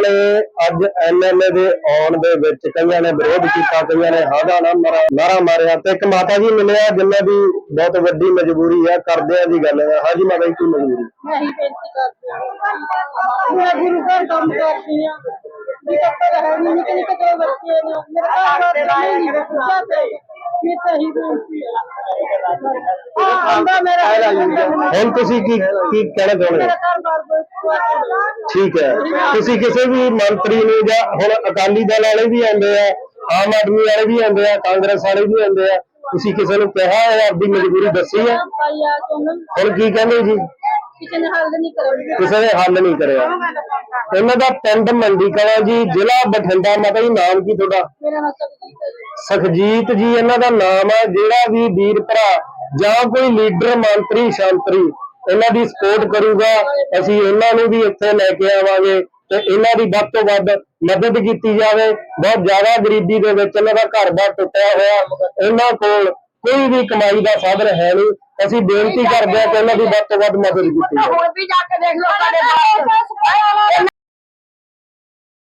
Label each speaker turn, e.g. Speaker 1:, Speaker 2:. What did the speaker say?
Speaker 1: ਨੇ ਅੱਜ ਐਮਐਲਏ ਦੇ ਆਉਣ ਦੇ ਵਿੱਚ ਕਈਆਂ ਨੇ ਵਿਰੋਧ ਕੀਤਾ ਕਈਆਂ ਨੇ ਹਾਦਾ ਨਾ ਮਾਰਾ ਨਾਰਾ ਮਾਰਿਆ ਤੇ ਇੱਕ ਮਾਤਾ ਜੀ ਮਿਲਿਆ ਜਿਨ੍ਹਾਂ ਦੀ ਬਹੁਤ ਵੱਡੀ ਮਜਬੂਰੀ ਹੈ ਕਰਦੇ ਆ ਦੀ ਗੱਲ ਹਾਂਜੀ ਮਾਤਾ ਜੀ ਕੀ ਮਜਬੂਰੀ?
Speaker 2: ਮੈਂ ਹੀ ਬੇਨਤੀ ਕਰਦੀ ਹਾਂ। ਮੈਂ ਗੁਰੂ ਘਰ ਕੰਮ ਕਰਦੀ ਹਾਂ। ਵੀ ਕੱਪੜੇ ਹੈ ਨਹੀਂ ਨਿੱਕੇ ਨਿੱਕੇ ਦੋ ਬੱਚੇ ਨੇ। ਮੇਰੇ ਘਰ ਵਾਲੇ ਨਹੀਂ ਰੱਖਿਆ ਤੇ ਮੈਂ ਤਾਂ ਹੀ ਬੇਨਤੀ ਹੈ ਹਾਂ ਆਂਦਾ ਮੇਰਾ
Speaker 1: ਹੁਣ ਤੁਸੀਂ ਕੀ ਕੀ ਕਹਿਣਾ ਚਾਹੁੰਦੇ ਹੋ ਠੀਕ ਹੈ। ਤੁਸੀਂ ਕਿਸੇ ਵੀ ਮੰਤਰੀ ਨੂੰ ਜਾਂ ਹੁਣ ਅਕਾਲੀ ਦਲ ਵਾਲੇ ਵੀ ਆਉਂਦੇ ਆ, ਆਮ ਆਦਮੀ ਵਾਲੇ ਵੀ ਆਉਂਦੇ ਆ, ਕਾਂਗਰਸ ਵਾਲੇ ਵੀ ਆਉਂਦੇ ਆ, ਤੁਸੀਂ ਕਿਸੇ ਨੂੰ ਕਿਹਾ ਹੈ, ਆਪਦੀ ਮਜਬੂਰੀ ਦੱਸੀ ਹੈ? ਹੁਣ ਕੀ ਕਹਿੰਦੇ ਜੀ?
Speaker 2: ਕਿਸੇ ਨੇ ਹੱਲ ਨਹੀਂ ਕਰਿਆ।
Speaker 1: ਕਿਸੇ ਨੇ ਹੱਲ ਨਹੀਂ ਕਰਿਆ ਇਹਨਾਂ ਦਾ ਪਿੰਡ ਮੰਡੀ ਕਲਾਂ ਜੀ, ਜ਼ਿਲ੍ਹਾ ਬਠਿੰਡਾ ਮਾਤਾ ਜੀ ਨਾਮ ਕੀ ਤੁਹਾਡਾ?
Speaker 2: ਮੇਰਾ ਨਾਮ ਸਬਜੀਤ ਜੀ।
Speaker 1: ਸੁਖਜੀਤ ਜੀ, ਇਹਨਾਂ ਦਾ ਨਾਮ ਹੈ, ਜਿਹੜਾ ਵੀ ਵੀਰ ਭਰਾ ਜਾਂ ਕੋਈ ਲੀਡਰ, ਮੰਤਰੀ, ਸ਼ਾਂਤਰੀ ਇਹਨਾਂ ਦੀ ਸਪੋਰਟ ਕਰੂਗਾ, ਅਸੀਂ ਇਹਨਾਂ ਨੂੰ ਵੀ ਇੱਥੇ ਲੈ ਕੇ ਆਵਾਂਗੇ ਤੇ ਇਹਨਾਂ ਦੀ ਵੱਧ ਤੋਂ ਵੱਧ ਮਦਦ ਕੀਤੀ ਜਾਵੇ। ਬਹੁਤ ਜ਼ਿਆਦਾ ਗਰੀਬੀ ਦੇ ਵਿੱਚ ਇਹਨਾਂ ਦਾ ਘਰ-ਬਾਰ ਟੁੱਟਿਆ ਹੋਇਆ, ਇਹਨਾਂ ਕੋਲ ਕੋਈ ਵੀ ਕਮਾਈ ਦਾ ਸਾਧਨ ਹੈ ਨਹੀਂ। ਅਸੀਂ ਬੇਨਤੀ ਕਰਦੇ ਹਾਂ ਕਿ ਇਹਨਾਂ ਦੀ ਵੱਧ ਤੋਂ ਵੱਧ ਮਦਦ ਕੀਤੀ ਜਾਵੇ।
Speaker 2: ਹੋਰ ਵੀ ਜਾ ਕੇ ਦੇਖ ਲਓ, ਸਾਡੇ ਬਾਹਰ।